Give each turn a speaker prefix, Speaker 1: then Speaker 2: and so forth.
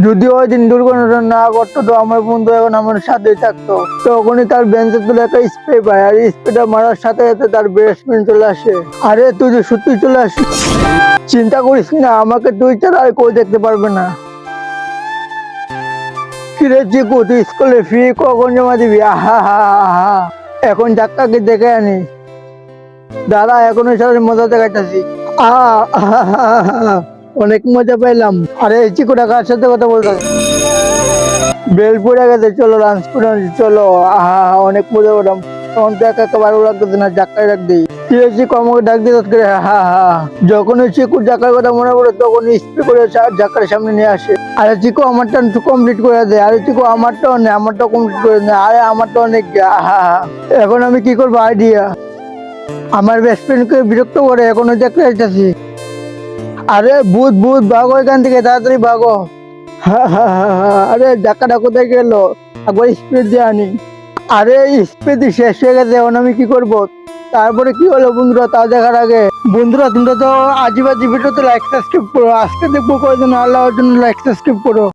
Speaker 1: যদি ওই দিন দুর্ঘটনা না করতো তো আমার বন্ধু এখন আমার সাথেই থাকতো। তখনই তার বেঞ্চে তুলে একটা স্প্রে পায়, আর স্প্রেটা মারার সাথে সাথে তার বেসমেন্ট চলে আসে। আরে, তুই যে সত্যি চলে আসিস। চিন্তা করিস না, আমাকে তুই ছাড়া আর কেউ দেখতে পারবে না। কিরে চিকু তুই স্কুলে ফি কখন জমা দিবি? আহা এখন ডাক্তারকে দেখে আনি। দাদা এখন সাথে মজা দেখাইতেছি। অনেক মজা পাইলাম। আরে চিকুটা কার সাথে কথা বলতে বেল পড়ে গেছে, চলো লাঞ্চ করে চলো। আহা, অনেক মজা করলাম। তখন তো একা একা ভালো না জাক্কায় ডাক দিই। কি হয়েছে আমাকে ডাক দিয়ে করে হা হা যখন ওই চিকুর জাকার কথা মনে পড়ে, তখন স্প্রে করে জাকার সামনে নিয়ে আসে। আরে, চিকু, আমারটা কমপ্লিট করে দেয় আরে, চিকু, আমারটাও নেই আমারটাও কমপ্লিট করে দে আরে আমারটা অনেক আহা এখন আমি কি করব আইডিয়া আমার বেস্ট ফ্রেন্ডকে বিরক্ত করে, এখন ওই দেখতে যাইতেছি আরে ভূত ভূত, ভাগো এখান থেকে, তাড়াতাড়ি ভাগো। আরে ডাকাটা কোথায় গেলো একবার স্পিড দিয়ে আনি। আরে স্পিড শেষ হয়ে গেছে, এখন আমি কি করব? তারপরে কি হলো বন্ধুরা তা দেখার আগে? বন্ধুরা, তোমরা তো আজিবাজি ভিডিওতে লাইক সাবস্ক্রাইব করো। আজকে দেখব কয়েকজন আল্লাহর জন্য লাইক সাবস্ক্রাইব করো।